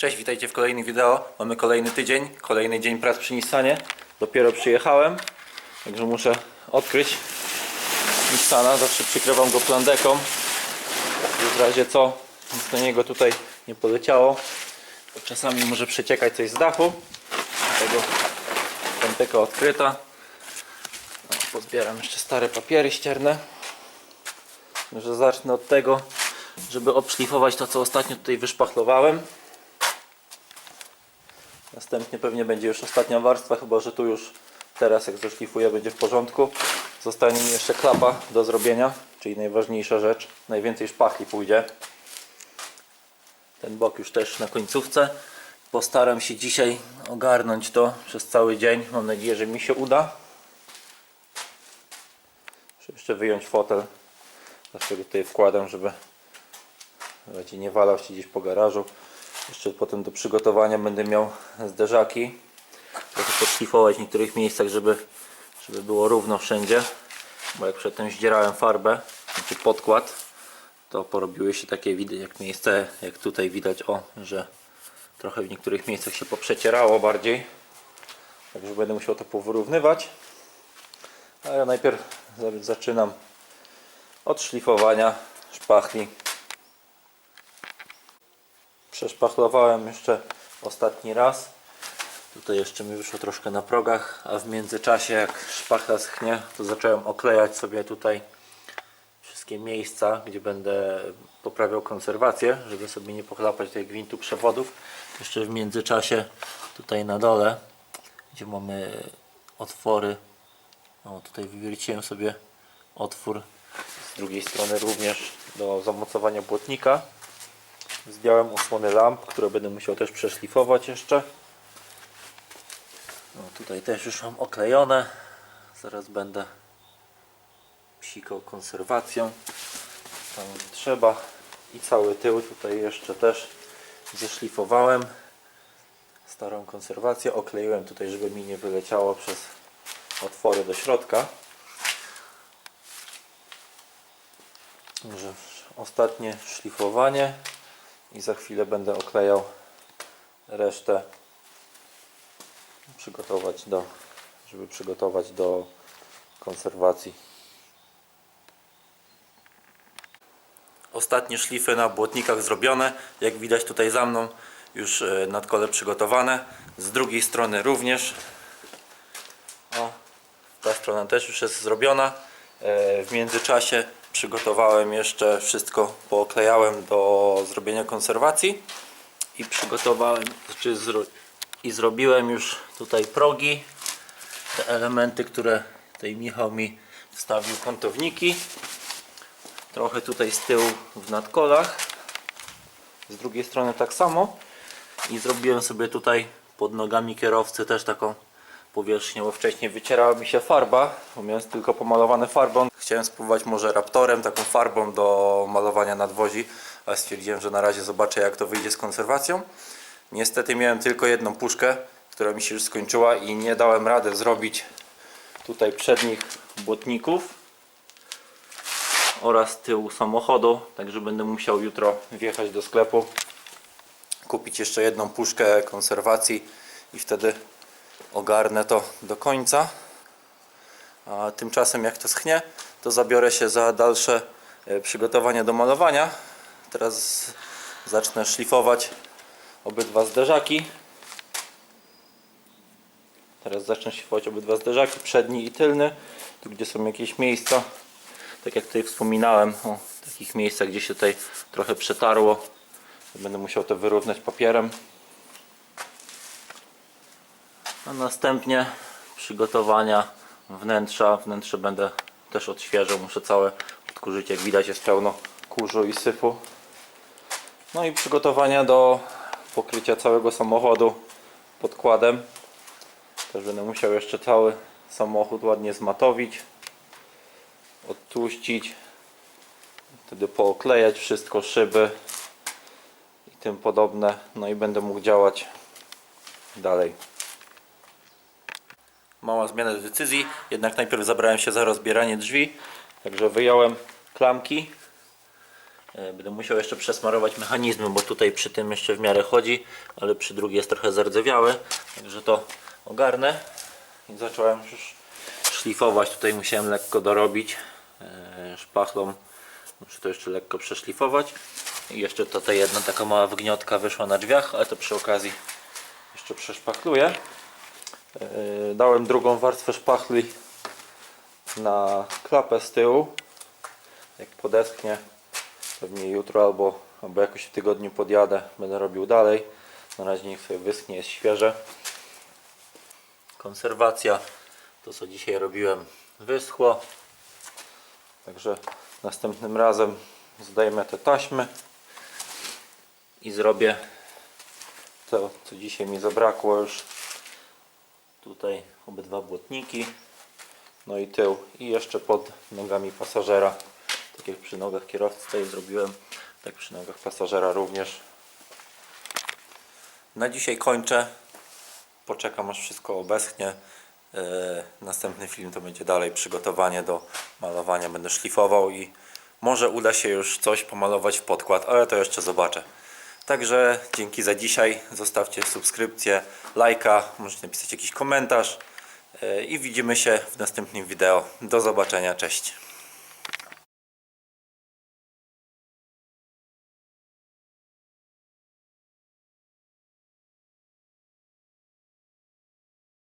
Cześć, witajcie w kolejnym wideo. Mamy kolejny tydzień, kolejny dzień prac przy Nissanie. Dopiero przyjechałem, także muszę odkryć Nissana. Zawsze przykrywam go plandeką, w razie co nic do niego tutaj nie poleciało. Czasami może przeciekać coś z dachu. Dlatego planteka odkryta. No, pozbieram jeszcze stare papiery ścierne. Może zacznę od tego, żeby obszlifować to, co ostatnio tutaj wyszpachlowałem. Następnie pewnie będzie już ostatnia warstwa, chyba że tu już teraz jak zaszlifuję będzie w porządku. Zostanie mi jeszcze klapa do zrobienia, czyli najważniejsza rzecz. Najwięcej szpachli pójdzie. Ten bok już też na końcówce. Postaram się dzisiaj ogarnąć to przez cały dzień. Mam nadzieję, że mi się uda. Muszę jeszcze wyjąć fotel. Zawsze go tutaj wkładam, żeby nie walał się gdzieś po garażu. Jeszcze potem do przygotowania będę miał zderzaki. Trochę podszlifować w niektórych miejscach, żeby, żeby było równo wszędzie. Bo jak przedtem zdzierałem farbę, znaczy podkład, to porobiły się takie widy jak miejsce, jak tutaj widać, o, że trochę w niektórych miejscach się poprzecierało bardziej. Także będę musiał to powyrównywać. A ja najpierw za- zaczynam od szlifowania szpachli. Przeszpachlowałem jeszcze ostatni raz. Tutaj jeszcze mi wyszło troszkę na progach, a w międzyczasie jak szpachla schnie, to zacząłem oklejać sobie tutaj wszystkie miejsca, gdzie będę poprawiał konserwację, żeby sobie nie pochlapać tych gwintu przewodów. Jeszcze w międzyczasie tutaj na dole, gdzie mamy otwory, o tutaj wywierciłem sobie otwór z drugiej strony również do zamocowania błotnika. Zdjąłem osłony lamp, które będę musiał też przeszlifować jeszcze. No tutaj też już mam oklejone. Zaraz będę psikał konserwacją tam trzeba. I cały tył tutaj jeszcze też zeszlifowałem starą konserwację. Okleiłem tutaj, żeby mi nie wyleciało przez otwory do środka. Także ostatnie szlifowanie i za chwilę będę oklejał resztę przygotować do żeby przygotować do konserwacji. Ostatnie szlify na błotnikach zrobione jak widać tutaj za mną już e, nadkole przygotowane. Z drugiej strony również. O, ta strona też już jest zrobiona. E, w międzyczasie przygotowałem jeszcze wszystko pooklejałem do zrobienia konserwacji i przygotowałem czy zro, i zrobiłem już tutaj progi te elementy, które tutaj Michał mi wstawił kątowniki. Trochę tutaj z tyłu w nadkolach. Z drugiej strony tak samo. I zrobiłem sobie tutaj pod nogami kierowcy też taką powierzchnię, bo wcześniej wycierała mi się farba, bo miałem tylko pomalowane farbą. Chciałem spróbować może raptorem, taką farbą do malowania nadwozi, ale stwierdziłem, że na razie zobaczę jak to wyjdzie z konserwacją. Niestety miałem tylko jedną puszkę, która mi się już skończyła i nie dałem rady zrobić tutaj przednich błotników oraz tyłu samochodu, także będę musiał jutro wjechać do sklepu, kupić jeszcze jedną puszkę konserwacji i wtedy ogarnę to do końca. A tymczasem jak to schnie, to zabiorę się za dalsze e, przygotowania do malowania. Teraz zacznę szlifować obydwa zderzaki. Teraz zacznę szlifować obydwa zderzaki, przedni i tylny. Tu gdzie są jakieś miejsca, tak jak tutaj wspominałem, o takich miejscach, gdzie się tutaj trochę przetarło. Będę musiał to wyrównać papierem. A następnie przygotowania wnętrza. Wnętrze będę też odświeżał. Muszę całe odkurzyć. Jak widać jest pełno kurzu i syfu. No i przygotowania do pokrycia całego samochodu podkładem. Też będę musiał jeszcze cały samochód ładnie zmatowić, odtłuścić, wtedy pooklejać wszystko, szyby i tym podobne. No i będę mógł działać dalej. Mała zmiana decyzji, jednak najpierw zabrałem się za rozbieranie drzwi, także wyjąłem klamki E, Będę musiał jeszcze przesmarować mechanizmy, bo tutaj przy tym jeszcze w miarę chodzi, ale przy drugiej jest trochę zardzewiały, także to ogarnę. I zacząłem już szlifować, tutaj musiałem lekko dorobić e, szpachlą, muszę to jeszcze lekko przeszlifować. I jeszcze tutaj jedna taka mała wgniotka wyszła na drzwiach, ale to przy okazji jeszcze przeszpachluję. E, Dałem drugą warstwę szpachli na klapę z tyłu. Jak podeschnie, pewnie jutro albo, albo jakoś w tygodniu podjadę, będę robił dalej. Na razie niech sobie wyschnie, jest świeże. Konserwacja, to co dzisiaj robiłem, wyschło. Także następnym razem zdejmę te taśmy i zrobię to, co dzisiaj mi zabrakło już. Tutaj obydwa błotniki, no i tył i jeszcze pod nogami pasażera. Tak jak przy nogach kierowcy tutaj zrobiłem, tak przy nogach pasażera również. Na dzisiaj kończę. Poczekam aż wszystko obeschnie. Yy, Następny film to będzie dalej przygotowanie do malowania. Będę szlifował i może uda się już coś pomalować w podkład, ale to jeszcze zobaczę. Także dzięki za dzisiaj. Zostawcie subskrypcję, lajka, możecie napisać jakiś komentarz yy, i widzimy się w następnym wideo. Do zobaczenia, cześć.